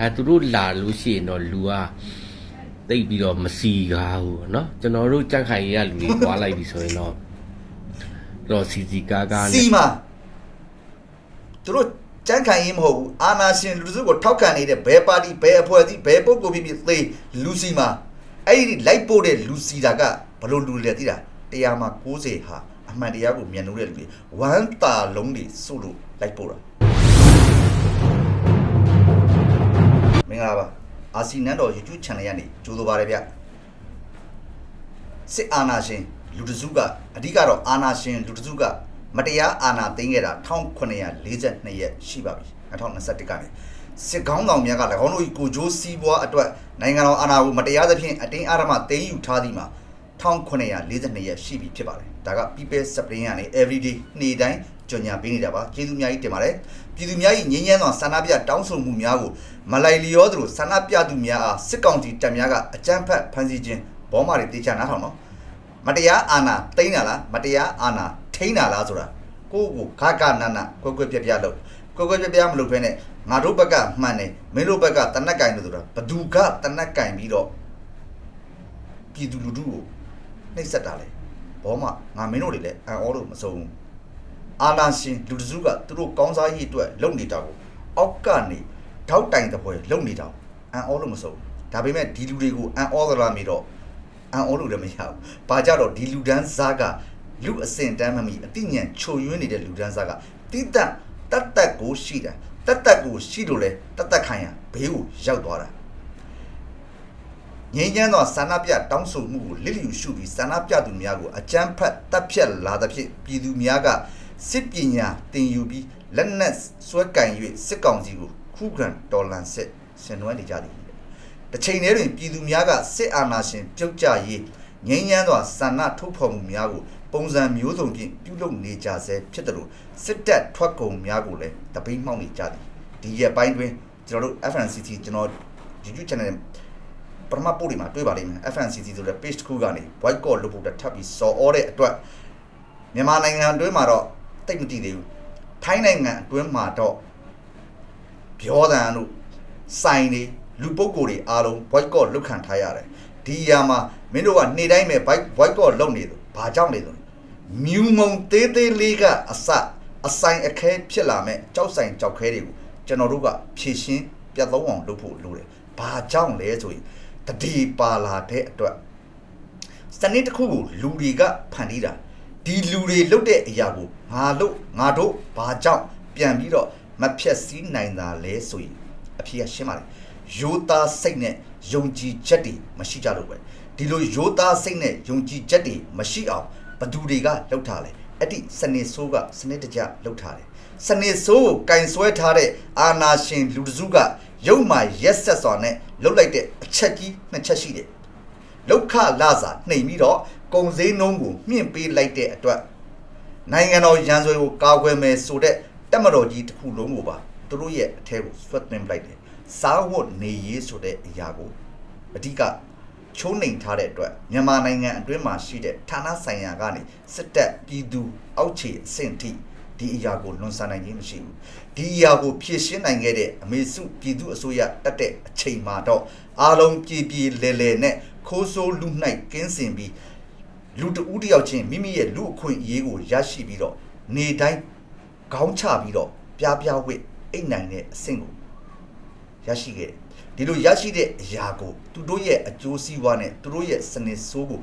အဲသူတို့လာလို့ရှိရင်တော့လူကတိတ်ပြီးတော့မစီကားဘူးเนาะကျွန်တော်တို့ကြက်ခိုင်ရလူတွေတွားလိုက်ပြီဆိုရင်တော့တော့စီစီကားကား စီ နဲ့ မာသူတို့ကြမ်းခံရေးမဟုတ်ဘူးအာနာရှင်လူစုကိုထောက်ခံနေတဲ့ဘယ်ပါတီဘယ်အဖွဲ့အစည်းဘယ်ပုဂ္ဂိုလ်ဖြစ်ဖြစ်သေလူစီမာအဲ့ဒီလိုက်ပို့တဲ့လူစီတာကဘလို့လူလဲသိတာတရားမှာ90ဟာအမှန်တရားကိုမြင်လို့တဲ့လူတွေဝမ်းတာလုံးတွေစုလို့လိုက်ပို့တာ မင်္ဂလာပါအာစီနန်းတော် YouTube channel ရနေကြိုးဆိုပါရဗျစစ်အာဏာရှင်လူတစုကအဓိကတော့အာဏာရှင်လူတစုကမတရားအာဏာသိမ်းခဲ့တာ1942ရက်ရှိပါပြီ2021ကနေစစ်ကောင်းဆောင်များက၎င်းတို့၏ကိုကြိုးစည်းပွားအတွက်နိုင်ငံတော်အာဏာကိုမတရားသဖြင့်အတင်းအဓမ္မသိမ်းယူထားသည်မှာ 1942ရက်ရှိပြီဖြစ်ပါတယ်ဒါက People Spring ကနေ everyday နေ့တိုင်းကြော်ညာပေးနေတာပါကျေးဇူးအများကြီးတင်ပါတယ်ပြည်သူများ၏ငြင်းညမ်းသောဆန္ဒပြတောင်းဆိုမှုများကိုမလိုက်လျောသလိုဆန္ဒပြသူများအားစစ်ကောင်စီတပ်များကအကြမ်းဖက်ဖမ်းဆီးခြင်းဘောမာတွေတေချာနားထောင်နော်မတရားအာဏာတိမ့်တာလားမတရားအာဏာထိန်းတာလားဆိုတာကိုယ့်ကိုခါကနနကွက်ကွက်ပြက်ပြက်လို့ကွက်ကွက်ပြက်ပြက်မလုပ်ဘဲနဲ့ငါတို့ဘက်ကမှန်တယ်မင်းတို့ဘက်ကတနက်ကင်လို့ဆိုတာဘသူကတနက်ကင်ပြီးတော့ပြည်သူလူထုကို နှိပ်စက်တာလေဘောမငါမင်းတို့တွေလည်းအံ့ဩလို့မစုံဘူးအာနာရှင်လူတစုကသူတို့ကောင်းစားရေးအတွက်လုပ်နေတာကိုအောက်ကနေထောက်တိုင်တဲ့ပွဲလုပ်နေတာကိုအံ့ဩလို့မစုံဘူးဒါပေမဲ့ဒီလူတွေကိုအံ့ဩသလားမေတော့အန်အောလို့လည်းမရဘူး။ဘာကြတော့ဒီလူဒန်းစားကလူအစင်တန်းမမီအတိညာဉ်ခြုံယွင်းနေတဲ့လူဒန်းစားကတိတတ်တတ်တတ်ကိုရှိတာတတ်တတ်ကိုရှိလို့လဲတတ်တတ်ခိုင်းရဘေးကိုရောက်သွားတာ ငြိမ်းချမ်းသောဆန္ဒပြတောင်းဆိုမှုကိုလစ်လျူရှုပြီးဆန္ဒပြသူများကိုအကြမ်းဖက်တပ်ဖြတ်လာသဖြင့်ပြည်သူများကစစ်ပညာတင်ယူပြီးလက်နက်ဆွဲကင်၍စစ်ကောင်စီကိုခုခံတော်လှန်စစ်ဆင်နွှဲနေကြသည်တစ်ချိန်တည်းတွင်ပြည်သူများကစစ်အာဏာရှင်ပြုတ်ကျရေးငြိမ်းချမ်းစွာဆန္ဒထုတ်ဖော်မှုများကိုပုံစံမျိုးစုံဖြင့်ပြုလုပ်နေကြဆဲဖြစ်တယ်လို့စစ်တပ်ထွက်ကုန်များကိုလည်းတပိတ်မှောက်နေကြသည်ဒီရက်ပိုင်းတွင်ကျွန်တော်တို့ FNCT ကျွန်တော် YouTube channel ပထမပို့ဒီမှာတွေ့ပါလိမ့်မယ် FNCT ဆိုတဲ့ page တစ်ခုကနေ boycott လုပ်ဖို့တက်ထပ်ပြီးစော်ဩတဲ့အတွက်မြန်မာနိုင်ငံအတွင်းမှာတော့တိတ်မတည်သေးဘူးထိုင်းနိုင်ငံအတွင်းမှာတော့ပြောတန်တို့စိုင်တွေလူပုဂ္ဂိုလ်တွေအားလုံး boycott လုပ်ခံထားရတယ်ဒီအရာမှာမင်းတို့ကနေ့တိုင်းပဲ boycott လုပ်နေတယ်ဘာကြောင့်လဲဆိုတော့မြူမုံသေးသေးလေးကအစအဆိုင်အခဲဖြစ်လာမဲ့ကြောက်ဆိုင်ကြောက်ခဲတွေကိုကျွန်တော်တို့ကဖြည့်ရှင်းပြတ်သုံးအောင်လုပ်ဖို့လိုတယ်ဘာကြောင့်လဲဆိုရင် တတိပါလာတဲ့အတွက်စနစ်တစ်ခုကိုလူတွေကဖန်တီးတာဒီလူတွေလုပ်တဲ့အရာကိုငါလို့ငါတို့ဘာကြောင့်ပြန်ပြီးတော့မဖြက်စည်းနိုင်တာလဲဆိုရင်အဖြေကရှင်းပါလေရိုးသားစိတ်နဲ့ယုံကြည်ချက်တွေမရှိကြလို့ပဲဒီလိုရိုးသားစိတ်နဲ့ယုံကြည်ချက်တွေမရှိအောင်ဘသူတွေကလှုပ်ထားလဲအဲ့ဒီစနေဆိုးကစနစ်တကျလှုပ်ထားတယ်စနေဆိုးကိုကင်ဆွဲထားတဲ့အာနာရှင်လူတစုက ရုပ်မာရက်ဆက်စွာနဲ့လှုပ်လိုက်တဲ့အချက်ကြီးနှစ်ချက်ရှိတယ်လောက်ခလာစာနှိမ်ပြီးတော့ကုံစည်းနှုံးကိုမြင့်ပေးလိုက်တဲ့အတွက်နိုင်ငံတော်ရန်စွဲကိုကာကွယ်မယ်ဆိုတဲ့တက်မတော်ကြီးတစ်ခုလုံးကိုပါသူတို့ရဲ့အထဲကိုဆွတ်သွင်းလိုက်တယ်စားဝတ်နေရေးဆိုတဲ့အရာကိုအဓိကချိုးနှိမ်ထားတဲ့အတွက်မြန်မာနိုင်ငံအတွင်းမှာရှိတဲ့ဌာနဆိုင်ရာကနေစစ်တပ်ပြည်သူအောက်ခြေအဆင့်ထိဒီအရာကိုလွန်ဆန်နိုင်ခြင်းမရှိဘူး ဒီအရာကိုဖြည့်ရှင်းနိုင်ခဲ့တဲ့အမေစုပြည်သူအစိုးရတက်တဲ့အချိန်မှာတော့အားလုံးပြည်ပြည်လဲလဲနဲ့ခိုးဆိုးလူနှိုက်ကင်းစင်ပြီးလူတဦးတစ်ယောက်ချင်းမိမိရဲ့လူအခွင့်အရေးကိုရရှိပြီးတော့နေတိုင်းခေါင်းချပြီးတော့ပြားပြားဝစ်အိတ်နိုင်တဲ့အဆင့်ကိုရရှိခဲ့တယ်ဒီလိုရရှိတဲ့အရာကိုသူတို့ရဲ့အကျိုးစီးပွားနဲ့သူတို့ရဲ့စနစ်ဆိုးကို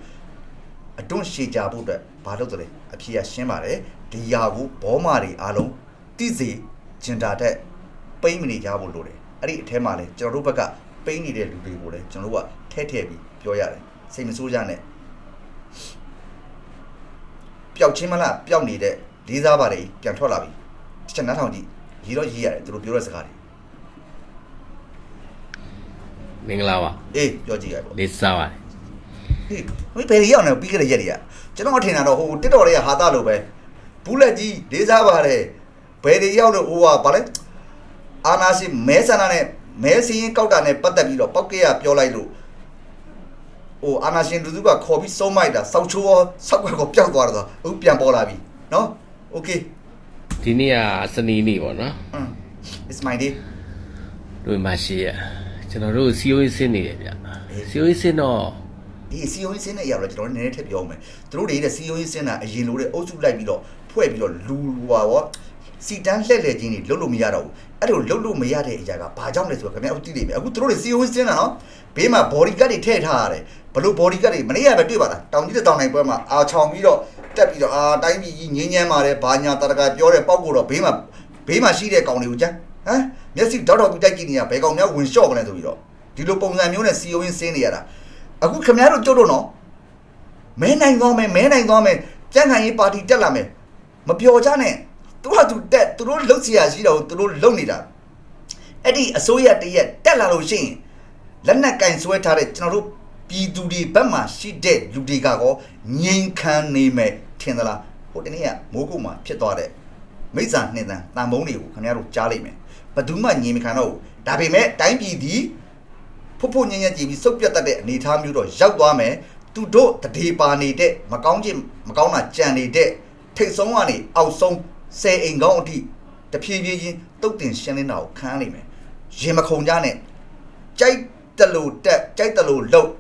အတွန့်ရှည်ကြဖို့အတွက်ဘာလုပ်တယ်လဲအဖြေကရှင်းပါတယ်ဒီຢာကိုဘောမာတွေအားလုံးတိစေ ဂျင်တာတက်ပိမ့်မနေကြဖို့လိုတယ်အဲ့ဒီအထဲမှာလဲကျွန်တော်တို့ဘက်ကပိမ့်နေတဲ့လူတွေကိုလည်းကျွန်တော်တို့ကထဲထဲပြီးပြောရတယ်စိတ်မဆိုးကြနဲ့ပျောက်ချင်းမလားပျောက်နေတဲ့လေးစားပါတွေပြန်ထွက်လာပြီတစ်ချက်နားထောင်ကြည့်ရီတော့ရီရတယ်သူတို့ပြောတဲ့စကားတွေမင်္ဂလာပါအေးပြောကြည့်ရပေါ့လေးစားပါတယ်ဟေးမင်းဘယ်တွေရောက်နေပြီးကြတဲ့ရက်တွေကကျွန်တော်ထင်တာတော့ဟိုတစ်တော်တွေကဟာတာလို့ပဲဘူးလက်ကြီးလေးစားပါတယ် ဘယ်တွေရောက်လို့ဟိုဟာဗာလဲအာနာစီမဲဆန္ဒနဲ့မဲစင်းရင်ကောက်တာနဲ့ပတ်သက်ပြီးတော့ပောက်ကရပြောလိုက်လို့ဟိုအာနာရှင်လူစုကခေါ်ပြီးဆုံးမိုက်တာစောက်ချိုးရောစောက်ကွက်ကိုပျောက်သွားတော့အခုပြန်ပေါ်လာပြီနော်โอเค ဒီနေ့ကစနေနေ့ပေါ့နော် อืม it's my day တို့မရှိရကျွန်တော်တို့စီယိုရေးစင်းနေတယ်ဗျစီယိုရေးစင်းတော့ ဒီစီယုံစင်းတဲ့အရာတော့ကျွန်တော်နည်းနည်းထည့်ပြောမယ်သူတို့တွေတဲ့စီယုံစင်းတာအရင်လိုတဲ့အုပ်စုလိုက်ပြီးတော့ဖွဲ့ပြီးတော့လူဟွာရော စီတန်းလှက်လှက်ချင်းတွေလုတ်လို့မရတော့ဘူးအဲ့လိုလုတ်လို့မရတဲ့အရာကဘာကြောင့်လဲဆိုတော့ခင်ဗျာအခုသိနေပြီအခုသူတို့တွေစီယုံစင်းတာနော်ဘေးမှာ body guard တွေထည့်ထားရတယ်ဘလို့ body guard တွေမနေ့ကပဲတွေ့ပါလားတောင်ကြီးတဲ့တောင်နိုင်ပွဲမှာအာချောင်ပြီးတော့တက်ပြီးတော့အာတိုင်းပြည်ကြီးငင်းငင်းပါတယ်ဘာညာတရကပြောတဲ့ပေါက်ကိုတော့ဘေးမှာဘေးမှာရှိတဲ့ကောင်တွေကိုကြမ်းဟမ်မျက်စိတောက်တောက်ပြီးတိုက်ကြည့်နေရဘယ်ကောင်များဝင်လျှော့မလဲဆိုပြီးတော့ဒီလိုပုံစံမျိုးနဲ့စီယုံစင်းနေရတာအခုခင်ဗျားတို့ကြုတ်တော့နော်မဲနိုင်သွားမယ်မဲနိုင်သွားမယ်ကြံ့ခိုင်ရေးပါတီတက်လာမယ်မပျော်ကြနဲ့ သူကသူတက်သူတို့လှုပ်เสียရှိတော့သူတို့လှုပ်နေတာအဲ့ဒီအစိုးရတရက်တက်လာလို့ရှိရင်လက်နက်ကင်ဆွဲထားတဲ့ကျွန်တော်တို့ပြည်သူတွေဘက်မှာရှိတဲ့လူတွေကကောငြိမ်ခံနေမယ်ထင်သလားဟိုတနေ့ကမိုးကုတ်မှာဖြစ်သွားတဲ့မိစ္ဆာနှင်းတန်တန်မုံတွေကိုခင်ဗျားတို့ကြားလိုက်မယ်ဘယ်သူမှငြိမ်မခံတော့ဘူးဒါပေမဲ့တိုင်းပြည်ဒီ ဖို့ဖို့ညံ့ညံ့ကြည့်ပြီးစုပ်ပြတ်တတ်တဲ့အနေအထားမျိုးတော့ရောက်သွားမယ်သူတို့တတိပါနေတဲ့မကောင်းခြင်းမကောင်းတာကြံနေတဲ့ထိတ်ဆုံးကနေအောက်ဆုံး ဆယ်အိမ်ကောင်းအထိတဖြည်းဖြည်းချင်းတုတ်တင်ရှင်းလင်းတာကိုခံရနိုင်မယ်ရင်မခုန်ကြနဲ့ကြိုက်တလို့တက်ကြိုက်တလို့လှုပ်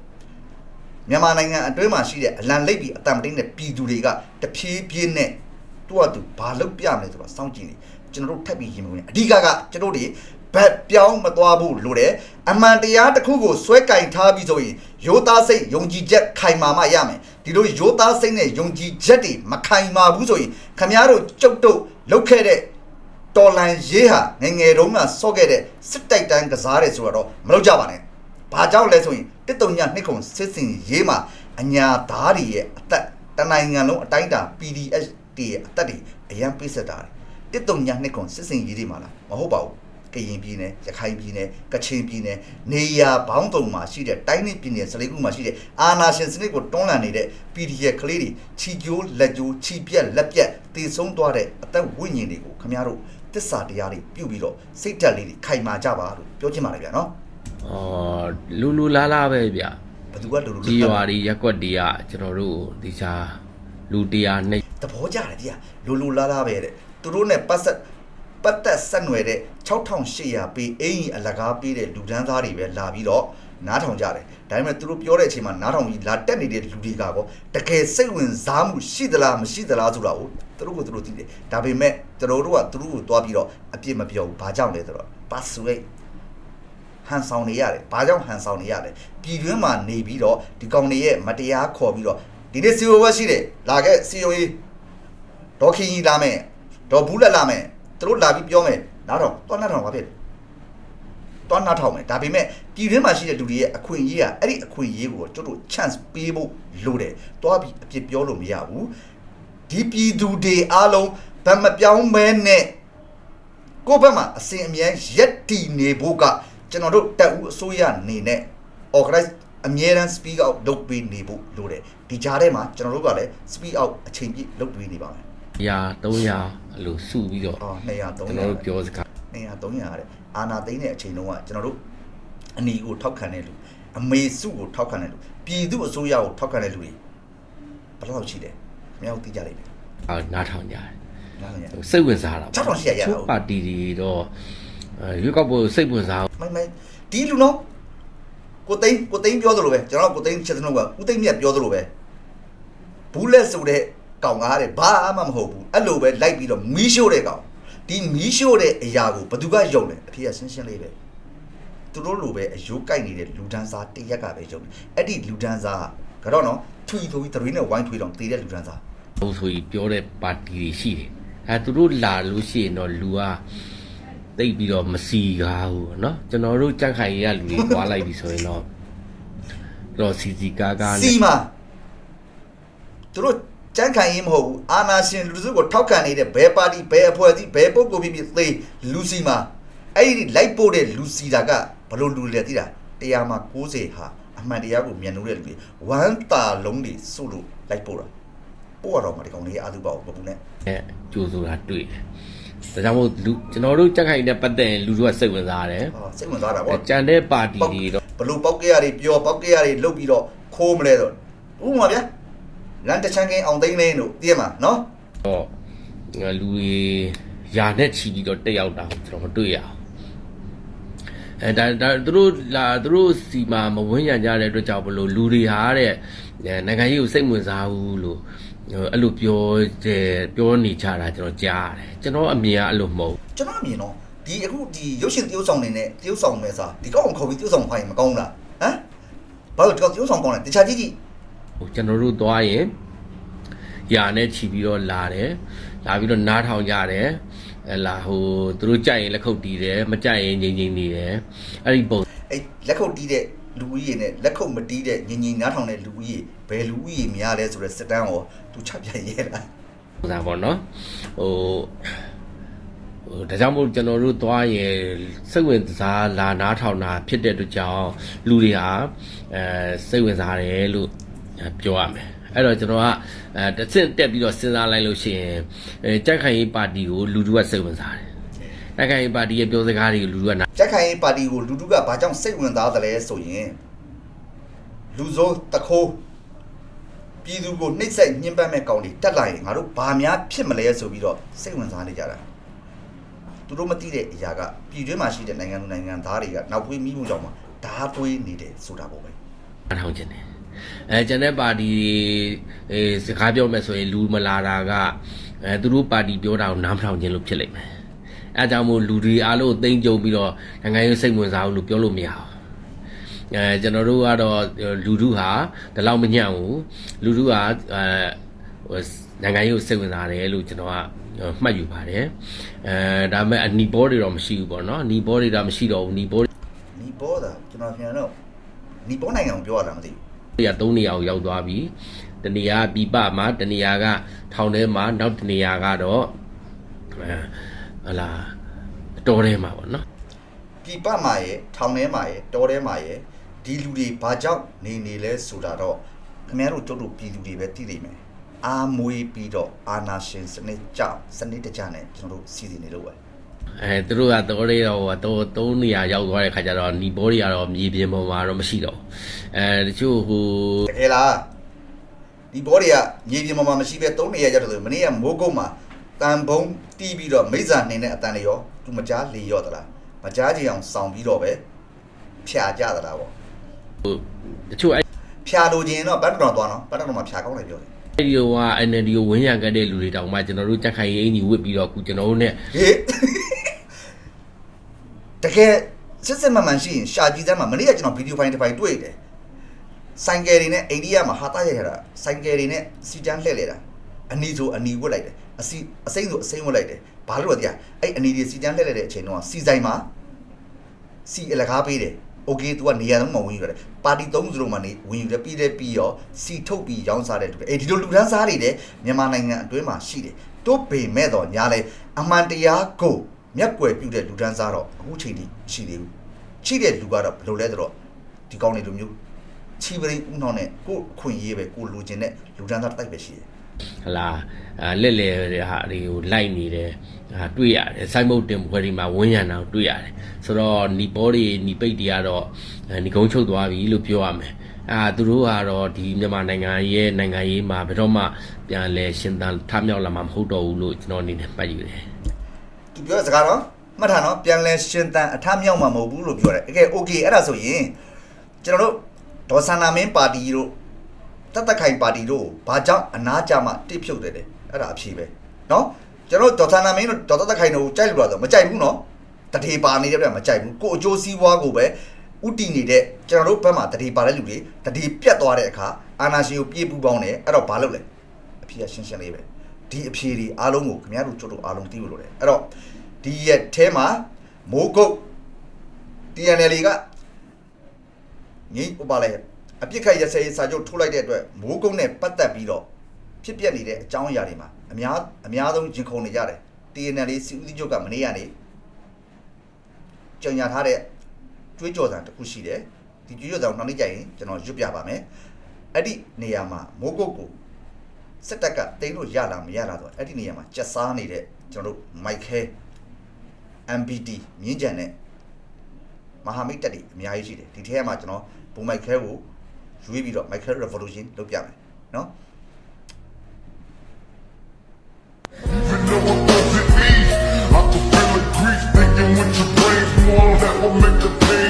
မြန်မာနိုင်ငံအတွင်းမှာရှိတဲ့အလံလိပ်ပြီးအတံမတင်းတဲ့ပြည်သူတွေကတဖြည်းဖြည်းနဲ့သူ့အတူဘာလုပ်ပြမလဲဆိုတော့စောင့်ကြည့်နေကျွန်တော်တို့ထပ်ပြီးရင်မဝင်အဓိကကကျွန်တော်တို့ ဘက်ပြောင်းမသွားဘူးလို့တယ်အမှန်တရားတစ်ခုကိုဆွဲကင်ထားပြီးဆိုရင်ရိုးသားစိတ်ယုံကြည်ချက်ခိုင်မာမှရမယ်ဒီလိုရိုးသားစိတ်နဲ့ယုံကြည်ချက်တွေမခိုင်မာဘူးဆိုရင်ခမည်းတော်ကြုတ်တုတ်လုတ်ခဲ့တဲ့တော်လန်ရေးဟာငယ်ငယ်တုန်းကစော့ခဲ့တဲ့စစ်တိုက်တန်းကစားတယ်ဆိုတော့မလုပ်ကြပါနဲ့ဘာကြောင့်လဲဆိုရင်တစ်တုံညနှစ်ခုစစ်စင်ရေးမှာအညာသားတွေရဲ့အသက်တနိုင်ငံလုံးအတိုင်းအတာ PDS တွေရဲ့အသက်တွေအရန်ပိစက်တာတယ်တစ်တုံညနှစ်ခုစစ်စင်ရေးတွေမှာလားမဟုတ်ပါဘူး ကရင်ပြည်နယ်ရခိုင်ပြည်နယ်ကချင်ပြည်နယ်နေရာဘောင်းတုံမှာရှိတဲ့တိုင်းနယ်ပြည်နယ်စလေးခုမှာရှိတဲ့အာနာရှင်စနစ်ကိုတွန်းလှန်နေတဲ့ PDF ကလေးတွေချီကျိုးလက်ကျိုးချီပြက်လက်ပြက်တည်ဆုံးသွားတဲ့အသက်ဝိညာဉ်တွေကိုခမရတို့တစ္ဆာတရားတွေပြုတ်ပြီးတော့စိတ်ဓာတ်လေးတွေခိုင်မာကြပါလို့ပြောချင်ပါတယ်ဗျာနော်အော်လူလူလားလားပဲဗျဘယ်သူကလူလူကြီးရွာတွေရက်ကွက်တွေကကျွန်တော်တို့ဒီချာလူတရားနဲ့သဘောကျတယ်တရားလူလူလားလားပဲတဲ့သူတို့ ਨੇ ပတ်သက် ပတ်သက်ဆက်နွယ်တဲ့6800ပေးအင်ကြီးအလကားပေးတဲ့လူဒန်းသားတွေပဲလာပြီးတော့နားထောင်ကြတယ်ဒါပေမဲ့သူတို့ပြောတဲ့အချိန်မှာနားထောင်ပြီးလာတက်နေတဲ့လူတွေကကောတကယ်စိတ်ဝင်စားမှုရှိသလားမရှိသလားဆိုတာကိုသူတို့ကသူတို့သိတယ်ဒါပေမဲ့ကျွန်တော်တို့ကသူတို့ကိုတွားပြီးတော့အပြစ်မပြောဘူးဘာကြောင့်လဲဆိုတော့ persuade ဟန်ဆောင်နေရတယ်။ဘာကြောင့်ဟန်ဆောင်နေရလဲ။ပြည်တွင်းမှာနေပြီးတော့ဒီကောင်တွေရဲ့မတရားခေါ်ပြီးတော့ဒီနေ့စီယိုဝက်ရှိတယ်။လာခဲ့စီယိုကြီးဒေါ်ခင်ကြီးလာမယ်။ဒေါ်ဘူးလက်လာမယ်။ သူတို့လာပြီးပြောမယ်။နားတော့တော့နားထောင်ပါဖြစ်။တော့နားထောင်မယ်။ဒါပေမဲ့ပြည်တွင်းမှာရှိတဲ့လူတွေရဲ့အခွင့်အရေးကအဲ့ဒီအခွင့်အရေးကိုကျတို့ chance ပေးဖို့လိုတယ်။တွားပြီးအပြစ်ပြောလို့မရဘူး။ဒီပြည်သူတွေအားလုံးဗတ်မပြောင်းမဲနဲ့ကိုယ့်ဘက်မှာအစဉ်အမြဲရက်တည်နေဖို့ကကျွန်တော်တို့တက်ဦးအစိုးရအနေနဲ့ organize အမြဲတမ်း speak out လုပ်ပေးနေဖို့လိုတယ်ဒီကြားထဲမှာကျွန်တော်တို့ကလည်း speak out အချိန်ပြည့်လုပ်ပေးနေပါမယ် ရာ300အလိုစုပြီးတော့အော်200 300ကျွန်တော်တို့ပြောစကား200 300ရတယ်အာနာသိန်းတဲ့အချိန်လုံးကကျွန်တော်တို့အနီကိုထောက်ခံတဲ့လူအမေစုကိုထောက်ခံတဲ့လူပြည်သူအစိုးရကိုထောက်ခံတဲ့လူတွေဘယ်လောက်ရှိတယ်ခင်ဗျားတို့သိကြလိမ့်မယ်အာနားထောင်ကြတယ်နားလည်ရစိတ်ဝင်စားတာ600ရှိရရတာဟုတ်ချိုးပါတီတွေတော့အဲရွေးကောက်ပွဲစိတ်ဝင်စားမိုင်းမိုင်းဒီလူနော်ကိုသိန်းကိုသိန်းပြောသလိုပဲကျွန်တော်ကိုသိန်းချက်စနုပ်ကဦးသိန်းမြတ်ပြောသလိုပဲဘူးလက်ဆိုတဲ့ ကောင်ကားတဲ့ဘာမှမဟုတ်ဘူးအဲ့လိုပဲလိုက်ပြီးတော့မီးရှို့တဲ့ကောင်ဒီမီးရှို့တဲ့အရာကိုဘယ်သူကယုံလဲအဖေကရှင်းရှင်းလေးပဲသူတို့လိုပဲအယိုးကြိုက်နေတဲ့လူဒန်းစားတရက်ကပဲယုံတယ်အဲ့ဒီလူဒန်းစားကတော့နော်ထွီဆိုပြီးသရွေးနဲ့ဝိုင်းထွေးတော့တေးတဲ့လူဒန်းစား ဘုံဆိုပြီးပြောတဲ့ပါတီတွေရှိတယ်အဲသူတို့လာလို့ရှိရင်တော့လူကတိတ်ပြီးတော့မစီကားဘူးเนาะကျွန်တော်တို့ကြက်ခိုင်ရလူတွေတွားလိုက်ပြီဆိုရင်တော့တော့စီစီကားကား စီ နဲ့ မာသူတို့ ကြမ်းခံရေးမဟုတ်ဘူးအာနာရှင်လူစုကိုထောက်ခံနေတဲ့ဘယ်ပါတီဘယ်အဖွဲ့အစည်းဘယ်ပုဂ္ဂိုလ်ဖြစ်ဖြစ်သေလူစီမာအဲ့ဒီလိုက်ပို့တဲ့လူစီတာကဘလို့လူလဲသိတာတရားမှာ90ဟာအမှန်တရားကိုမြန်လို့တဲ့လူတွေဝမ်းတာလုံးတွေစုလို့လိုက်ပို့တာပို့ရတော့မှဒီကောင်လေးအာလူပေါ့မပူနဲ့ကြိုးဆိုတာတွေ့တယ်ဒါကြောင့်မို့လူကျွန်တော်တို့ကြက်ခိုင်နဲ့ပတ်သက်ရင်လူတို့ကစိတ်ဝင်စားတယ်ဟောစိတ်ဝင်စားတာပေါ့ကြံတဲ့ပါတီတွေတော့ဘလို့ပောက်ကြရတွေပြောပောက်ကြရတွေလုတ်ပြီးတော့ခိုးမလဲတော့ဥပမာဗျာ လန်တချန်ကင်းအောင်သိန်းလင်းတို့သိရမှာနော်တော့လူတွေယာနဲ့ချီပြီးတော့တက်ရောက်တာကိုကျွန်တော်မတွေ့ရအောင်အဲဒါဒါသူတို့လာသူတို့စီမှာမဝန်းရံကြတဲ့အတွက်ကြောင့်ဘလို့လူတွေဟာတဲ့အဲနိုင်ငံရေးကိုစိတ်ဝင်စားဘူးလို့ဟိုအဲ့လိုပြောတယ်ပြောနေကြတာကျွန်တော်ကြားရတယ်ကျွန်တော်အမြင်ကအဲ့လိုမဟုတ်ကျွန်တော်အမြင်တော့ဒီအခုဒီရုပ်ရှင်တရုပ်ဆောင်နေနဲ့တရုပ်ဆောင်မဲ့စားဒီကောက်ခေါ်ပြီးတရုပ်ဆောင်ခိုင်းမကောင်းလားဟမ်ဘာလို့ဒီကောက်တရုပ်ဆောင်ကောင်းလဲတခြားကြည့်ကြည့် ဟိုကျွန်တော်တို့သွားရင်ຢာနဲ့ခြီးပြီးတော့လာတယ်လာပြီးတော့နားထောင်ကြတယ်အဲလာဟိုသူတို့ကြိုက်ရင်လက်ခုပ်တီးတယ်မကြိုက်ရင်ငြိမ်ငြိမ်နေတယ်အဲ့ဒီပုံအဲ့လက်ခုပ်တီးတဲ့လူဦးရေနဲ့လက်ခုပ်မတီးတဲ့ငင်ငင်နားထောင်တဲ့လူဦးရေဘယ်လူဦးရေများလဲဆိုတော့စစ်တမ်းရောသူချပြရဲလားပုံစံပေါ့နော်ဟိုဟိုဒါကြောင့်မို့ကျွန်တော်တို့သွားရင်စိတ်ဝင်စားလာနားထောင်တာဖြစ်တဲ့အတွက်ကြောင့်လူတွေဟာအဲစိတ်ဝင်စားတယ်လို့ ပြောရမယ်အဲ့တော့ကျွန်တော်ကအဲတစ်ဆင့်တက်ပြီးတော့စဉ်းစားလိုက်လို့ရှိရင်အဲကြက်ခိုင်ရေးပါတီကိုလူတို့ကစိတ်ဝင်စားတယ်ကြက်ခိုင်ရေးပါတီရဲ့ပြောစကားတွေကိုလူတို့ကနားကြက်ခိုင်ရေးပါတီကိုလူထုကဘာကြောင့်စိတ်ဝင်စားသလဲဆိုရင်လူစိုးတခိုးပြည်သူကိုနှိမ့်ဆက်ညှဉ်းပန်းမဲ့ကောင်တွေတက်လာရင်ငါတို့ဘာများဖြစ်မလဲဆိုပြီးတော့စိတ်ဝင်စားနေကြတာသူတို့မသိတဲ့အရာကပြည်တွင်းမှာရှိတဲ့နိုင်ငံသူနိုင်ငံသားတွေကနောက်ပွေးမိမှုကြောင့်မှဓာပွေးနေတယ်ဆိုတာပေါ့ပဲနားထောင်ခြင်းတယ် အဲကျန်တဲ့ပါတီအဲစကားပြောမယ်ဆိုရင်လူမလာတာကအဲသူတို့ပါတီပြောတာကိုနားမထောင်ခြင်းလို့ဖြစ်လိမ့်မယ်အဲအကြောင်းမို့လူတွေအားလုံးသိမ့်ကြုံပြီးတော့နိုင်ငံရေးစိတ်ဝင်စားဘူးလို့ပြောလို့မရဘူးအဲကျွန်တော်တို့ကတော့လူထုဟာဒီလောက်မညံ့ဘူးလူထုဟာအဲဟိုနိုင်ငံရေးကိုစိတ်ဝင်စားတယ်လို့ကျွန်တော်ကမှတ်ယူပါတယ်အဲဒါပေမဲ့အနီဘောတွေတော့မရှိဘူးပေါ့နော်အနီဘောတွေတော့မရှိတော့ဘူးအနီဘောနီပေါ်တာကျွန်တော်ပြန်တော့နီပေါ်နိုင်ငံကိုပြောရတာမသိဘူး ရသုံးနေရာကိုရောက်သွားပြီတနေရာပြပမှာတနေရာကထောင်ထဲမှာနောက်တနေရာကတော့အဲဟလာတော်ထဲမှာပေါ့နော်ပြည်ပမှာရဲ့ထောင်ထဲမှာရဲ့တောထဲမှာရဲ့ဒီလူတွေဘာကြောင့်နေနေလဲဆိုတာတော့ခင်ဗျားတို့တို့တို့ပြည်သူတွေပဲသိနေမယ်အာမွေးပြီးတော့အာနာရှင်စနစ်ကြောင့်စနစ်တကျနဲ့ကျွန်တော်တို့စီစဉ်နေလို့ပဲ အဲသူတို့ကတော်ရဲတော့တော့သုံးနေရာရောက်သွားတဲ့ခါကျတော့ညီဘောတွေကတော့မြေပြင်ပေါ်မှာတော့မရှိတော့ဘူးအဲတချို့ဟိုတကယ်လားဒီဘောတွေကမြေပြင်ပေါ်မှာမရှိပဲ၃နေရာကြတော့ဆိုမနေ့ကမိုးကုတ်မှာတန်ဘုံတီးပြီးတော့မိစ္ဆာနှင်းတဲ့အတန်တွေရောသူမကြားလေရော့သလားမကြားကြအောင်စောင့်ပြီးတော့ပဲဖြာကြသလားပေါ့တချို့အဲ့ဖြာလို့ခြင်းတော့ဘတ်တော်သွားနော်ဘတ်တော်မှာဖြာကောင်းတယ်ပြောတယ် ဒီဟိုက NLD ကိုဝန်းရံခဲ့တဲ့လူတွေတောင်မှကျွန်တော်တို့ကြက်ခိုင်ရေးအင်ကြီးဝစ်ပြီးတော့အခုကျွန်တော်တို့ ਨੇ ဟေးတကယ်စစ်စစ်မှန်မှန်ရှိရင်ရှာကြည့်စမ်းမှာမနေ့ကကျွန်တော်ဗီဒီယိုဖိုင်တစ်ဖိုင်တွေ့တယ်ဆိုင်ကယ်တွေနဲ့အိန္ဒိယမှာဟာတာရရတာဆိုင်ကယ်တွေနဲ့စီတန်းလှည့်လေတာအနီဆိုအနီဝတ်လိုက်တယ်အစီအစိမ့်ဆိုအစိမ့်ဝတ်လိုက်တယ်ဘာလို့လဲတရားအဲ့အနီတွေစီတန်းလှည့်လေတဲ့အချိန်တော့စီဆိုင်မှာစီအလကားပေးတယ် โอเค तू ကနေရာတော့မဝင်ယူရတယ်ပါတီ30မှာနေဝင်ယူတယ်ပြီးတယ်ပြီးရောစီထုတ်ပြီးရောင်းစားတဲ့တူတယ်အေးဒီလိုလူတန်းစားတွေတဲ့မြန်မာနိုင်ငံအတွင်းမှာရှိတယ်တို့ပေမဲ့တော့ညာလဲအမှန်တရားကိုမျက်ကွယ်ပြုတဲ့လူတန်းစားတော့အခုချိန်ထိရှိသေးဘူးရှိတဲ့လူကတော့ဘယ်လိုလဲဆိုတော့ဒီကောင်းနေလူမျိုးချီပရိဥနှောင်းနဲ့ကိုယ်အခွင့်ရေးပဲကိုယ်လိုချင်တဲ့လူတန်းစားတစ်တိုက်ပဲရှိတယ် ဟလာလက်လေဟာတွေကိုလိုက်နေတယ်ဟာတွေ့ရတယ်စိုင်းမုတ်တင်ပွဲဒီမှာဝင်းရံတာတွေ့ရတယ်ဆိုတော့နီပေါ်တွေနီပိတ်တွေကတော့နီကုန်းချုပ်သွားပြီလို့ပြောရမယ်အာသူတို့ကတော့ဒီမြန်မာနိုင်ငံရဲ့နိုင်ငံရေးမှာဘယ်တော့မှပြန်လဲရှင်သန်ထမြောက်လာမှာမဟုတ်တော့ဘူးလို့ကျွန်တော်အနေနဲ့ပတ်ယူတယ်သူပြောတဲ့စကားတော့မှတ်ထားနော်ပြန်လဲရှင်သန်အထမြောက်မှာမဟုတ်ဘူးလို့ပြောတယ်တကယ် okay အဲ့ဒါဆိုရင်ကျွန်တော်တို့ဒေါ်ဆန္ဒမင်းပါတီတို့ တတ်တခိုင်ပါတီတို့ဘာကြောင့်အနာကြမှာတိဖြုတ်တယ်လဲအဲ့ဒါအဖြေပဲနော်ကျွန်တော်တို့ဒေါ်ဆန္နာမင်းတို့ဒေါ်တတ်တခိုင်တို့ကြိုက်လို့လားဆိုမကြိုက်ဘူးနော်တထေပါနေတဲ့ပြမကြိုက်ဘူးကိုအကျိုးစီးပွားကိုပဲဥတီနေတဲ့ကျွန်တော်တို့ဘက်မှာတထေပါတဲ့လူတွေတထေပြတ်သွားတဲ့အခါအာနာရှင်ကိုပြေးပူပေါင်းတယ်အဲ့တော့ဘာလုပ်လဲအဖြေကရှင်းရှင်းလေးပဲဒီအဖြေတွေအားလုံးကိုခင်ဗျားတို့တို့တို့အားလုံးသိဖို့လိုတယ်အဲ့တော့ဒီရက်ထဲမှာမိုးကုတ် TNL ကငိမ့်ဥပါလဲ အပြစ်ခတ်ရစရေးစာချုပ်ထိုးလိုက်တဲ့အတွက်မိုးကုတ်နဲ့ပတ်သက်ပြီးတော့ဖြစ်ပျက်နေတဲ့အကြောင်းအရာတွေမှာအများအများဆုံးရင်ခုန်နေကြတယ် TNL စီဦးစီးချုပ်ကမနေ့ကနေကြံညာထားတဲ့ကျွေးကြော်စံတစ်ခုရှိတယ်ဒီကျွေးကြော်စံကိုနောက်နေ့ကျရင်ကျွန်တော်ရွတ်ပြပါမယ်အဲ့ဒီနေရာမှာမိုးကုတ်ကိုစစ်တပ်ကတိန်းလို့ရလားမရလားဆိုတော့အဲ့ဒီနေရာမှာကြက်စားနေတဲ့ကျွန်တော်တို့မိုက်ခဲ MPT မြင်းကြံတဲ့မဟာမိတ်တပ်တွေအများကြီးရှိတယ်ဒီထဲမှာကျွန်တော်ဘုံမိုက်ခဲကို ရွေးပြီးတော့ micro revolution လုပ်ပြမယ်နော် what does it mean? I thinking with your brains, that will make the pain.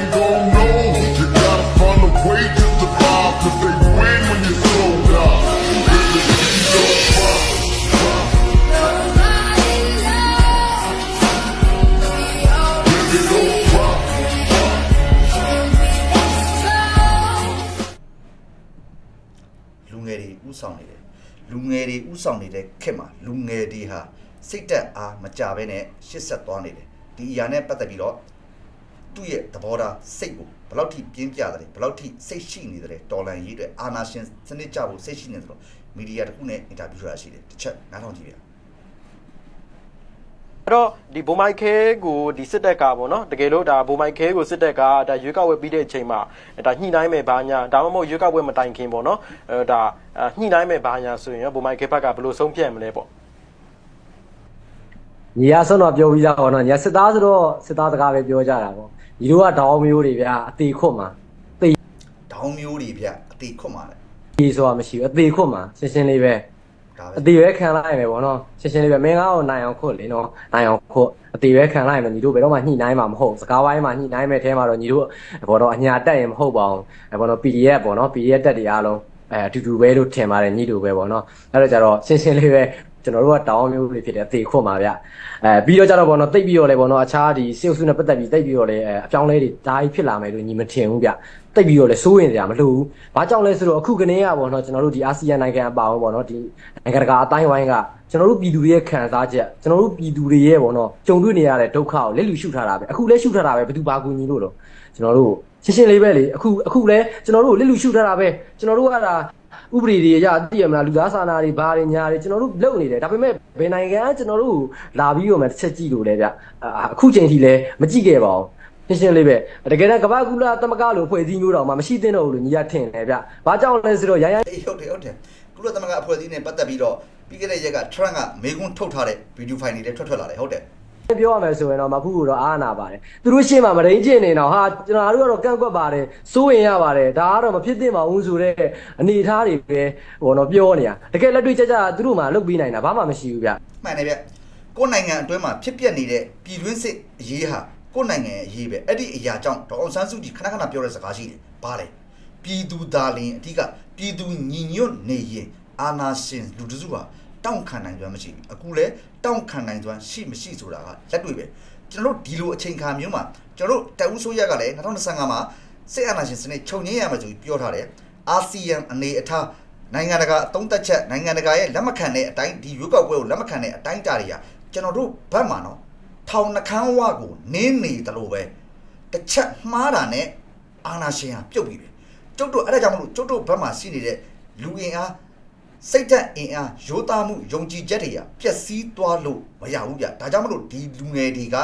ဆောင်နေတယ်လူငယ်တွေဥဆောင်နေတဲ့ခက်မှာလူငယ်တွေဟာစိတ်တက်အားမကြဘဲနဲ့ရှစ်ဆက်သွားနေတယ်ဒီအရာနဲ့ပတ်သက်ပြီးတော့သူ့ရဲ့သဘောထားစိတ်ကိုဘယ်လောက်ထိပြင်းပြတယ်ဘယ်လောက်ထိစိတ်ရှိနေတယ်တော်လန်ရေးအတွက်အာနာရှင်စနစ်ကြဖို့စိတ်ရှိနေတယ်လို့မီဒီယာတစ်ခုနဲ့အင်တာဗျူးရရှိတယ်တစ်ချက်နားထောင်ကြည့်ရ အောင်အဲ့တော့ဒီဘိုမိုက်ခဲကိုဒီစစ်တပ်ကပေါ့နော်တကယ်လို့ဒါဘိုမိုက်ခဲကိုစစ်တပ်ကဒါရွေးကောက်ပွဲပြီးတဲ့အချိန်မှာဒါညှိနှိုင်းမယ်ဘာညာဒါမှမဟုတ်ရွေးကောက်ပွဲမတိုင်ခင်ပေါ့နော်အဲဒါအာညှိနှိုင်းမယ်ဘာညာဆိုရင်ရောဘိုမိုက်ခဲဘက်ကဘယ်လိုဆုံးဖြတ်မလဲပေါ့ညီရဆုံးတော့ပြောပြီးသားပေါ့နော်ညီစစ်သားဆိုတော့စစ်သားစကားပဲပြောကြတာပေါ့ညီတို့ကတောင်းမျိုးတွေဗျာအသေးခွတ်မှာဒေါင်းမျိုးတွေဗျအတိခွတ်မှာလေဒီဆိုတာမရှိဘူးအသေးခွတ်မှာရှင်းရှင်းလေးပဲဒါပဲ အသေးပဲခံလိုက်မယ်ပေါ့နော်ရှင်းရှင်းလေးပဲမင်းကားကိုနိုင်အောင်ခွတ်လေနော်နိုင်အောင်ခွတ်အသေးပဲခံလိုက်မယ်ညီတို့ဘယ်တော့မှညှိနှိုင်းမှာမဟုတ်စကားဝိုင်းမှာညှိနှိုင်းမဲ့အဲမှာတော့ညီတို့ဘောတော့အညာတက်ရင်မဟုတ်ပါဘူးအဲဘောတော့ PDF ပေါ့နော် PDF တက်တွေအားလုံးအဲအတူတူပဲလို့ထင်ပါတယ်ညီတို့ပဲပေါ့နော်အဲ့တော့ကြတော့ရှင်းရှင်းလေးပဲကျွန်တော်တို့ကတောင်းမျိုးလေးဖြစ်တယ်အသေးခွတ်မှာဗျအဲပြီးတော့ကြတော့ဘောနော်တိတ်ပြီးတော့လေဘောနော်အခြားဒီစေုပ်စုနဲ့ပတ်သက်ပြီးတိတ်ပြီးတော့လေအဲအပြောင်းလဲတွေဒါကြီးဖြစ်လာမယ်လို့ညီမထင်ဘူးဗျ တိတ်ပြီးတော့လေစိုးရင်စရာမလိုဘူးဘာကြောင့်လဲဆိုတော့အခုကနေကဘောနော်ကျွန်တော်တို့ဒီအာဆီယံနိုင်ငံအပါအဝင်ဘောနော်ဒီနိုင်ငံတကာအတိုင်းဝိုင်းကကျွန်တော်တို့ပြည်သူတွေရဲ့ခံစားချက်ကျွန်တော်တို့ပြည်သူတွေရဲ့ဘောနော်ကြုံတွေ့နေရတဲ့ဒုက္ခကိုလက်လူရှုထားတာပဲအခုလဲရှုထားတာပဲဘယ်သူဘာကူညီလို့တော့ကျွန်တော်တို့ရှင်းရှင်းလေးပဲလေအခုအခုလဲကျွန်တော်တို့လက်လူရှုထားတာပဲကျွန်တော်တို့ကဒါဥပဒေတွေအရသိရမလားလူသားစာနာတွေဘာတွေညာတွေကျွန်တော်တို့လုပ်နေတယ်ဒါပေမဲ့ဘယ်နိုင်ငံကကျွန်တော်တို့လာပြီးတော့မှတစ်ချက်ကြည့်လို့လဲဗျအာအခုချိန်ထိလဲမကြည့်ခဲ့ပါဘူး ရှင်းရှင်းလေးပဲတကယ်တော့ကမ္ဘာကူလာတမကလို့ဖွဲ့စည်းမျိုးတော်မှမရှိသင့်တော့ဘူးလို့ညီရထင်တယ်ဗျဘာကြောင့်လဲဆိုတော့ရိုင်းရိုင်းအေးဟုတ်တယ်ဟုတ်တယ်ကုလသမဂ္ဂအဖွဲ့အစည်းနဲ့ပတ်သက်ပြီးတော့ပြီးခဲ့တဲ့ရက်က Trump ကမေကွန်းထုတ်ထားတဲ့ဗီဒီယိုဖိုင်တွေလည်းထွက်ထွက်လာတယ်ဟုတ်တယ်ပြောရမယ်ဆိုရင်တော့မဖူးကတော့အားနာပါတယ်သူတို့ရှေ့မှာမရင်းကျင်နေတော့ဟာကျွန်တော်တို့ကတော့ကန့်ကွက်ပါတယ်စိုးရင်ရပါတယ်ဒါကတော့မဖြစ်သင့်ပါဘူးဆိုတဲ့အနေအထားတွေပဲဟိုတော့ပြောနေတာတကယ်လက်တွေ့ကြကြသူတို့မှလုပ်ပြီးနိုင်တာဘာမှမရှိဘူးဗျမှန်တယ်ဗျကိုယ်နိုင်ငံအတွင်းမှာဖြစ်ပျက်နေတဲ့ပြည်တွင်းစစ်အရေးဟာ ကိုယ်နိုင်ငံရဲ့အရေးပဲအဲ့ဒီအရာကြောင့်ဒေါအောင်ဆန်းစုကြည်ခဏခဏပြောတဲ့စကားရှိတယ်ဘာလဲပြည်သူသားလင်အဓိကပြည်သူညီညွတ်နေရင်အာနာရှင်လူတစုဟာတောင့်ခံနိုင်စွမ်းမရှိဘူးအခုလဲတောင့်ခံနိုင်စွမ်းရှိမရှိဆိုတာကလက်တွေ့ပဲကျွန်တော်တို့ဒီလိုအချိန်ခါမျိုးမှာကျွန်တော်တို့တအူးဆိုးရက်ကလည်း2025မှာစစ်အာဏာရှင်စနစ်ချုပ်ငင်းရမယ်ဆိုပြီးပြောထားတယ်အာဆီယံအနေအထားနိုင်ငံတကာအသုံးသက်ချက်နိုင်ငံတကာရဲ့လက်မခံတဲ့အတိုင်းဒီရွေးကောက်ပွဲကိုလက်မခံတဲ့အတိုင်းတာတွေကကျွန်တော်တို့ဘက်မှာနော် ထောင်နှခမ်းဝကိုနင်းနေတယ်လို့ပဲတစ်ချက်မှားတာနဲ့အာနာရှင်ဟာပြုတ်ပြီပဲကျုပ်တို့အဲ့ဒါကြောင့်မလို့ကျုပ်တို့ဘက်မှာရှိနေတဲ့လူအင်အားစိတ်သက်အင်အားရိုးသားမှုယုံကြည်ချက်တွေကပျက်စီးသွားလို့မရဘူးဗျဒါကြောင့်မလို့ဒီလူငယ်တွေက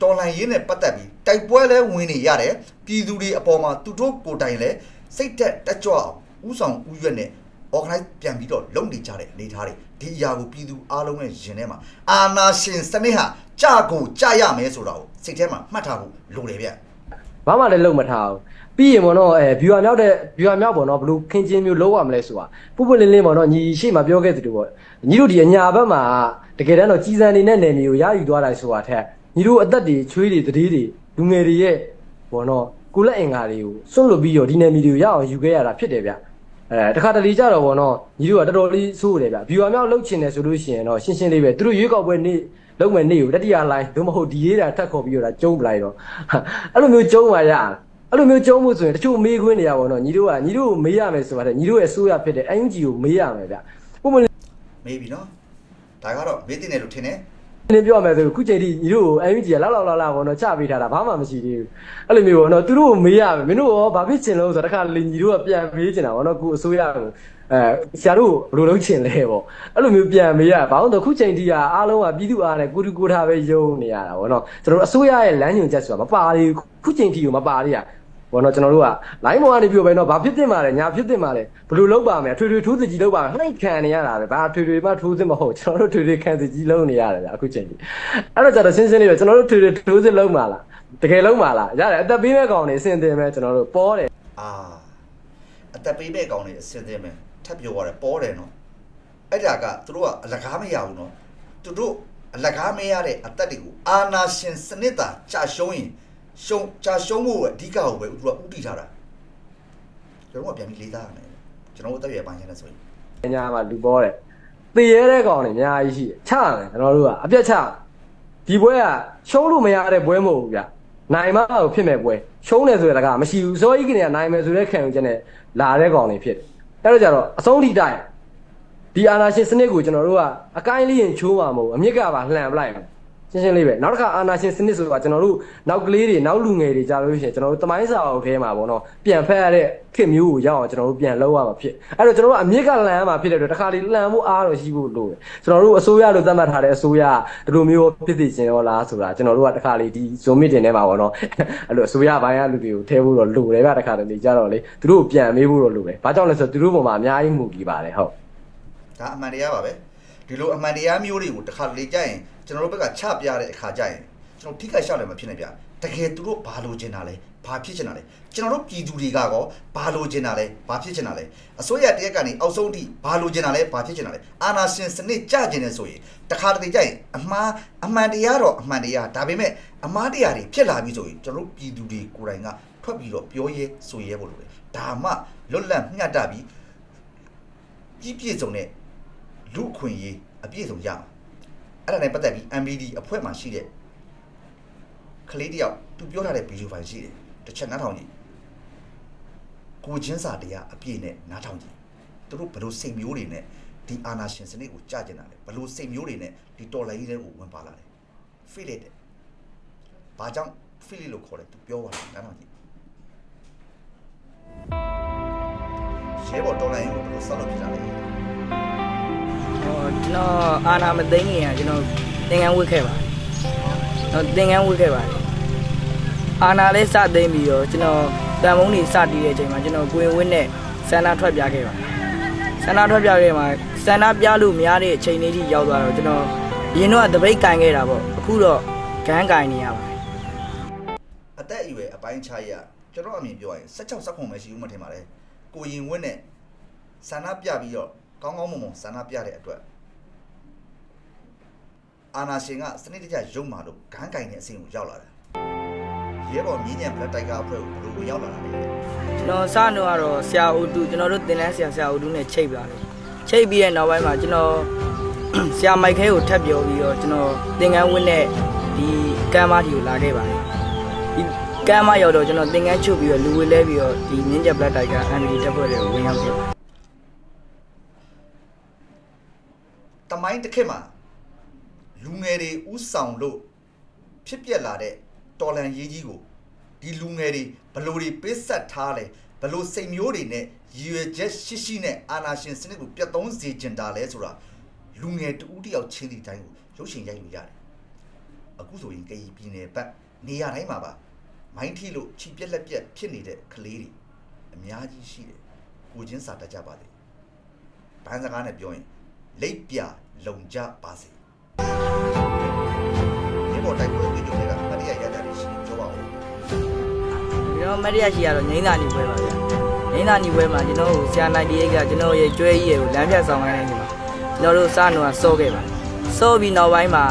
တော်လိုင်းရေးနဲ့ပတ်သက်ပြီးတိုက်ပွဲလဲဝင်နေရတယ်ပြည်သူတွေအပေါ်မှာသူတို့ကိုယ်တိုင်လဲစိတ်သက်တက်ကြွအောင်ဥဆောင်ဥရွက်နဲ့ organize ပြန်ပြီးတော့လုပ်နေကြတဲ့အနေထားတွေဒီအရာကိုပြည်သူအားလုံးရဲ့ရင်ထဲမှာအာနာရှင်စနစ်ဟာကြာကိုကြာရမယ်ဆိုတာကိုစိတ်ထဲမှာမှတ်ထားဖို့လိုတယ်ဗျဘာမှလည်းလုပ်မထားဘူးပြီးရင်ပေါ့နော်အဲ viewer မြောက်တဲ့ viewer မြောက်ပေါ့နော်ဘယ်လိုခင်းချင်းမျိုးလုပ်ရမလဲဆိုတာပုပ်ပုလင်းလင်းပေါ့နော်ညီရှိမှပြောခဲ့သလိုပေါ့ညီတို့ဒီအညာဘက်မှာတကယ်တမ်းတော့ကြီးစံနေနဲ့နယ်မြေကိုရယူသွားတာဆိုတာထက်ညီတို့အသက်တွေချွေးတွေတတိတွေလူငယ်တွေရဲ့ပေါ့နော်ကိုလက်အင်္ဂါတွေကိုစွန့်လွတ်ပြီးတော့ဒီနယ်မြေတွေကိုရအောင်ယူခဲ့ရတာဖြစ်တယ်ဗျ အဲတခါတလေကြတော့ပေါ့နော်ညီတို့ကတော်တော်လေးစိုးတယ်ဗျ viewer မြောက်လှုပ်ချင်တယ်ဆိုလို့ရှိရင်တော့ရှင်းရှင်းလေးပဲသူတို့ရွေးကောက်ပွဲနေ့လုံးမဲ့နေ့ကိုတတိယလိုင်းတို့မဟုတ်ဒီရေးတာထက်ခေါ်ပြီးတော့ဒါကျုံးပလိုက်တော့အဲ့လိုမျိုးကျုံးပါရအောင်အဲ့လိုမျိုးကျုံးမှုဆိုရင်တချို့မေးခွန်းနေရပါတော့ညီတို့ကညီတို့ကိုမေးရမယ်ဆိုပါတယ်ညီတို့ရဲ့အစိုးရဖြစ်တဲ့ UNG ကိုမေးရမယ်ဗျပုံမှန်မေးပြီနော်ဒါကတော့မေးတင်တယ်လို့ထင်တယ် လင်းပြောရမယ်ဆိုခုချိန်ထိညီတို့ကို UNG ကလောက်လောက်လောက်လောက်ပေါ့နော်ချပေးထားတာဘာမှမရှိသေးဘူးအဲ့လိုမျိုးပေါ့နော်သူတို့ကိုမေးရမယ်မင်းတို့ရောဘာဖြစ်ချင်လို့ဆိုတော့တခါလေညီတို့ကပြန်မေးချင်တာပေါ့နော်ခုအစိုးရကိုအဲဆရာတို့ဘယ်လိုလုပ်ချင်လဲပေါ့အဲ့လိုမျိုးပြန်မေးရဘာလို့လဲခုချိန်ထိကအားလုံးကပြည်သူအားနဲ့ကိုတူကိုထားပဲယုံနေရတာပေါ့နော်ကျွန်တော်တို့အစိုးရရဲ့လမ်းညွှန်ချက်ဆိုတာမပါသေးဘူးခုချိန်ထိကိုမပါသေးရ ဘောနော်ကျွန်တော်တို့က line ပေါ်ကနေပြောပဲနော်ဘာဖြစ်တင်ပါလဲညာဖြစ်တင်ပါလဲဘယ်လိုလုပ်ပါမလဲထွေထွေထိုးစကြီးလုပ်ပါမယ်နှိတ်ခံနေရတာပဲဘာထွေထွေမှထိုးစစ်မဟုတ်ကျွန်တော်တို့ထွေထွေခံစကြီးလုပ်နေရတယ်ဗျအခုချိန်ကြီးအဲ့တော့ကျတော့ရှင်းရှင်းလေးပဲကျွန်တော်တို့ထွေထွေထိုးစစ်လုပ်မှာလားတကယ်လုပ်မှာလားရတယ်အသက်ပေးမဲ့ကောင်နေအစင်တင်မဲ့ကျွန်တော်တို့ပေါ်တယ်အာအသက်ပေးမဲ့ကောင်တွေအစင်သင်းမယ်ထပ်ပြောရတယ်ပေါ်တယ်နော်အဲ့ဒါကသူတို့ကအလကားမရဘူးနော်သူတို့အလကားမရတဲ့အသက်တွေကိုအာနာရှင်စနစ်သာကြာရှုံးရင် ရှုံးကြာရှုံးဖို့အဓိကကိုပဲသူကဥတီထားတာကျွန်တော်ကပြန်ပြီးလေးသားရမယ်ကျွန်တော်တို့အသက်ရပိုင်းရတဲ့ဆိုရင်ညာမှာလူပေါ်တယ်သေရတဲ့ကောင်နေအများကြီးရှိတယ်ချမယ်ကျွန်တော်တို့ကအပြတ်ချဒီပွဲကရှုံးလို့မရတဲ့ပွဲမဟုတ်ဘူးဗျနိုင်မလို့ဖြစ်မဲ့ပွဲရှုံးတယ်ဆိုရတာကမရှိဘူးစောကြီးကနေကနိုင်မယ်ဆိုတဲ့ခံယူချက်နဲ့လာတဲ့ကောင်နေဖြစ်တယ်အဲ့တော့ကြတော့အဆုံးထိတိုက်ဒီအာနာရှင်စနစ်ကိုကျွန်တော်တို့ကအကိုင်းလေးရင်ချိုးမှာမဟုတ်ဘူးအမြစ်ကပါလှန်ပလိုက်မယ် ရှင်းရှင်းလေးပဲနောက်တစ်ခါအာနာရှင်စနစ်ဆိုတာကျွန်တော်တို့နောက်ကလေးတွေနောက်လူငယ်တွေကြာလို့ရှိရင်ကျွန်တော်တို့တမိုင်းစာအုပ်ထဲမှာပေါ့နော်ပြန်ဖက်ရတဲ့ခေတ်မျိုးကိုရောက်အောင်ကျွန်တော်တို့ပြန်လောက်ရမှာဖြစ်အဲ့တော့ကျွန်တော်တို့အမြစ်ကလှန်ရမှာဖြစ်တဲ့အတွက်တစ်ခါလေးလှန်ဖို့အားတော့ရှိဖို့လိုတယ်ကျွန်တော်တို့အစိုးရလို့သတ်မှတ်ထားတဲ့အစိုးရဒီလိုမျိုးဖြစ်သိခြင်းရောလားဆိုတာကျွန်တော်တို့ကတစ်ခါလေးဒီ zoom meeting ထဲမှာပေါ့နော်အဲ့လိုအစိုးရဘိုင်းကလူတွေကိုထဲဖို့တော့လိုတယ်ဗျတစ်ခါတလေကြတော့လေသူတို့ကိုပြန်မေးဖို့တော့လိုတယ်ဘာကြောင့်လဲဆိုတော့သူတို့ပုံမှာအများကြီးမူကြည့်ပါတယ်ဟုတ်ဒါအမှန်တရားပါပဲ ဒီလိုအမှန်တရားမျိုးတွေကိုတစ်ခါလေကြာရင်ကျွန်တော်တို့ဘက်ကချပြတဲ့အခါကြာရင်ကျွန်တော်ထိခိုက်ရှောက်တယ်မဖြစ်နေဗျတကယ်သူတို့ဘာလိုချင်တာလဲဘာဖြစ်ချင်တာလဲကျွန်တော်တို့ပြည်သူတွေကကောဘာလိုချင်တာလဲဘာဖြစ်ချင်တာလဲအစိုးရတရက်ကနေအောက်ဆုံးထိဘာလိုချင်တာလဲဘာဖြစ်ချင်တာလဲအာနာရှင်စနစ်ကြကျင်နေဆိုရင်တခါတလေကြာရင်အမှားအမှန်တရားတော့အမှန်တရားဒါပေမဲ့အမှားတရားတွေဖြစ်လာပြီဆိုရင်ကျွန်တော်တို့ပြည်သူတွေကိုယ်တိုင်ကထွက်ပြီးတော့ပြောရဲဆိုရဲဖို့လိုတယ်ဒါမှလွတ်လပ်မျှတပြီးကြီးပြည့်စုံတဲ့ လူအခွင့်အရေးအပြည့်စုံရမှာအဲ့ဒါနဲ့ပတ်သက်ပြီး MBD အဖွဲ့မှာရှိတဲ့ကလေးတယောက်သူပြောထားတဲ့ဗီဒီယိုဖိုင်ရှိတယ်တစ်ချက်နားထောင်ကြည့်ကိုချင်းစာတရားအပြည့်နဲ့နားထောင်ကြည့်သူတို့ဘယ်လိုစိတ်မျိုးတွေနဲ့ဒီအာနာရှင်စနစ်ကိုကြာကျင်တာလဲဘယ်လိုစိတ်မျိုးတွေနဲ့ဒီတော်လိုင်းကြီးတွေကိုဝင်ပါလာလဲ feel it ဘာကြောင့် feel it လို့ခေါ်လဲသူပြောပါလားနားထောင်ကြည့်ရှဲပေါ်တော်လိုင်းကိုဘယ်လိုဆက်လုပ်ပြတာလဲ ဟောကျွန်တော်အာနာမသိငင်ရကျွန်တော်သင်္ကန်းဝတ်ခဲ့ပါတယ်။တော့သင်္ကန်းဝတ်ခဲ့ပါတယ်။အာနာလေးစသိမ့်ပြီးတော့ကျွန်တော်တန်မုံတွေစတီးတဲ့အချိန်မှာကျွန်တော်ကိုရင်ဝင်းနဲ့ဆန္ဒထွက်ပြခဲ့ပါတယ်။ဆန္ဒထွက်ပြခဲ့မှာဆန္ဒပြလို့များတဲ့အချိန်လေးထိရောက်သွားတော့ကျွန်တော်ရင်တော့တပိတ်ကန်ခဲ့တာပေါ့။အခုတော့ဂန်းကန်နေရပါတယ်အသက်အရွယ်အပိုင်းခြားရကျွန်တော်အမြင်ပြောရရင်16 19ပဲရှိဦးမထင်ပါလေကိုရင်ဝင်းနဲ့ဆန္ဒပြပြီးတော့ ကောင်းကောင်းမွန်မွန်ဆန္ဒပြတဲ့အတွက်အာနာရှင်ကစနစ်တကျရုံမာလို့ဂန်းကင်တဲ့အဆင့်ကိုရောက်လာတယ်ရဲဘော်မြင်းညံဘလက်တိုက်ကအဖွဲ့ကိုဘယ်လိုဝင်ရောက်လာတာလဲ။ကျွန်တော်စတော့ကတော့ဆရာဦးတူကျွန်တော်တို့သင်တန်းဆရာဆရာဦးတူနဲ့ချိတ်ပါတယ်။ချိတ်ပြီးတဲ့နောက်ပိုင်းမှာကျွန်တော်ဆရာမိုက်ခဲကိုထပ်ပြောပြီးတော့ကျွန်တော်သင်္ကန်းဝင်းနဲ့ဒီကမ်းမထီကိုလာခဲ့ပါတယ်ဒီကမ်းမရောက်တော့ကျွန်တော်သင်္ကန်းချုပ်ပြီးတော့လူဝဲလဲပြီးတော့ဒီမြင်းချက်ဘလက်တိုက်က MD တက်ဖွဲ့တွေကိုဝင်ရောက်ခဲ့ပါတယ် တမိုင်းတစ်ခေတ်မှာလူငယ်တွေဥဆောင်လို့ဖြစ်ပျက်လာတဲ့တော်လန်ရေးကြီးကိုဒီလူငယ်တွေဘလို့တွေပေးဆက်ထားလဲဘလို့စိတ်မျိုးတွေနဲ့ရည်ရွယ်ချက်ရှိရှိနဲ့အာနာရှင်စနစ်ကိုပြတ်သုံးစေချင်တာလဲဆိုတာလူငယ်တဦးတယောက်ချင်းစီတိုင်းကိုရုပ်ရှင်ရိုက်လို့ရတယ်အခုဆိုရင်ကရင်ပြည်နယ်ဘက်နေရာတိုင်းမှာပါမိုင်းထီလို့ခြိပြက်လက်ပြက်ဖြစ်နေတဲ့ကလေးတွေအများကြီးရှိတယ်ကိုချင်းစာတတ်ကြပါလေဘန်းစကားနဲ့ပြောရင် လိပ်ပြလုံကြပါစေဒီပေါ်တိုက်ပွဲကြည့်ကြတယ်ကမတရားရကြတယ်ရှိပြောပါဦးကျွန်တော်မတ်ရရှိရတော့ငိမ့်သာညီပွဲပါဗျာငိမ့်သာညီပွဲမှာကျွန်တော်ကိုဆရာနိုင်ဒီအိတ်ကကျွန်တော်ရဲ့ကျွဲကြီးရဲ့ကိုလမ်းပြတ်ဆောင်ခိုင်းနေတယ်မှာကျွန်တော်တို့စတော့စောခဲ့ပါတယ်စောပြီးနောက်ပိုင်းမှာ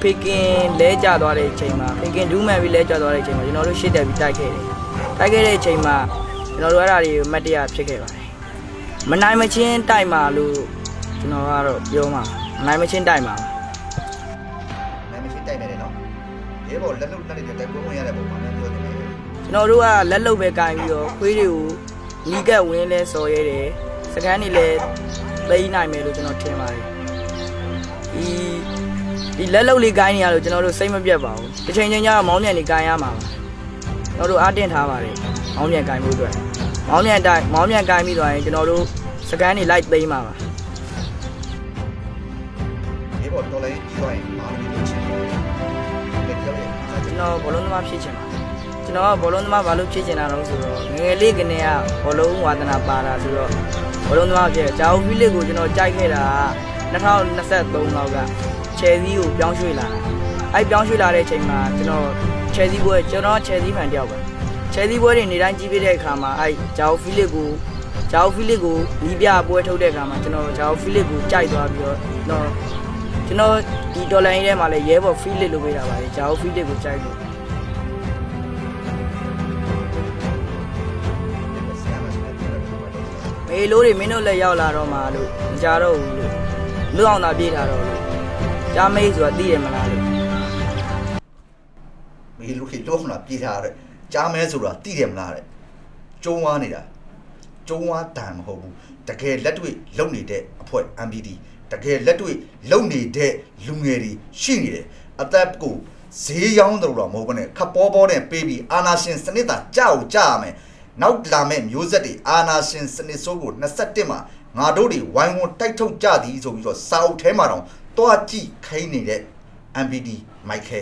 ဖေကင်လဲကျသွားတဲ့အချိန်မှာဖေကင်ဒူးမှန်ပြီးလဲကျသွားတဲ့အချိန်မှာကျွန်တော်တို့ရှစ်တက်ပြီးတိုက်ခဲ့တယ်တိုက်ခဲ့တဲ့အချိန်မှာကျွန်တော်တို့အဲ့ဒါတွေမတ်တရားဖြစ်ခဲ့ပါတယ်မနိုင်မချင်းတိုက်မှာလို့ ကျွန်တော်ကတော့ပြောမှာမနိုင်မချင်းတိုက်မှာနာမည်ရှင်းတိုက်နေတယ်နော်ဒီပေါ်လက်လုံးလက်တွေတိုက်ပွဲဝင်ရတဲ့ပုံမှာလည်းပြောနေတယ်ကျွန်တော်တို့ကလက်လုတ်ပဲကင်ပြီးတော့ခွေးတွေကိုနီးကပ်ဝင်းလဲစော်ရဲတယ်စကန်တွေလည်းသိမ်းနိုင်မယ်လို့ကျွန်တော်ထင်ပါတယ်ဒီဒီလက်လုတ်လေးကိုင်းနေရလို့ကျွန်တော်တို့စိတ်မပြတ်ပါဘူးတစ်ချိန်ချင်းကျတော့မောင်းမြန်လေးကိုင်းရမှာပါကျွန်တော်တို့အားတင်ထားပါတယ်မောင်းမြန်ကိုင်းဖို့အတွက်မောင်းမြန်တိုင်းမောင်းမြန်ကိုင်းပြီးသွားရင်ကျွန်တော်တို့စကန်တွေလိုက်သိမ်းပါပါ တော်ဘောလုံးသမားဖြစ်ချင်ပါတယ်ကျွန်တော်ကဘောလုံးသမားဘာလို့ဖြစ်ချင်တာလဲဆိုတော့ငယ်ငယ်လေးကနေကဘောလုံးဝါသနာပါတာဆိုတော့ဘောလုံးသမားဖြစ်တယ်ဂျာအိုဖီလစ်ကိုကျွန်တော်ကြိုက်ခဲ့တာ2023လောက်ကချယ်ဆီကိုပြောင်းရွှေ့လာတာအဲ့ပြောင်းရွှေ့လာတဲ့အချိန်မှာကျွန်တော်ချယ်ဆီပွဲကျွန်တော်ချယ်ဆီဖန်တယောက်ပဲချယ်ဆီပွဲတွေနေတိုင်းကြည့်ပြတဲ့အခါမှာအဲ့ဂျာအိုဖီလစ်ကိုဂျာအိုဖီလစ်ကိုနီးပြပွဲထုတ်တဲ့အခါမှာကျွန်တော်ဂျာအိုဖီလစ်ကိုကြိုက်သွားပြီးတော့ကျွန်တော် ကျွန်တော်ဒီဒေါ်လာရင်းထဲမှာလည်းရဲဘော်ဖီလစ်လို့ပေးတာပါလေဂျာအိုဖီလစ်ကိုကြိုက်လို့မေလိုတွေမင်းတို့လည်းရောက်လာတော့မှလို့မကြတော့ဘူးလို့လူအောင်သာပြေးထားတော့လို့ကြားမေးဆိုတာသိရမလားလို့မေလူခေတော့ခဏပြေးထားတဲ့ကြားမဲဆိုတာတိတယ်မလားတဲ့ကျုံးသွားနေတာကျုံးဝါတန်မဟုတ်ဘူးတကယ်လက်တွေ့လုံနေတဲ့အဖွဲ့ MPD တကယ်လက်တွေ့လုံနေတဲ့လူငယ်တွေရှိနေတယ်အသက်ကိုဈေးရောင်းတယ်လို့တော့မဟုတ်ဘဲနဲ့ခပ်ပေါ်ပေါ်နဲ့ပေးပြီးအာနာရှင်စနစ်သာကြောက်ကြရမယ်နောက်လာမဲ့မျိုးဆက်တွေအာနာရှင်စနစ်ဆိုးကို21မှာငါတို့တွေဝိုင်းဝန်းတိုက်ထုတ်ကြသည်ဆိုပြီးတော့စာအုပ်ထဲမှာတော့တွားကြည့်ခိုင်းနေတဲ့ MPD မိုက်ခဲ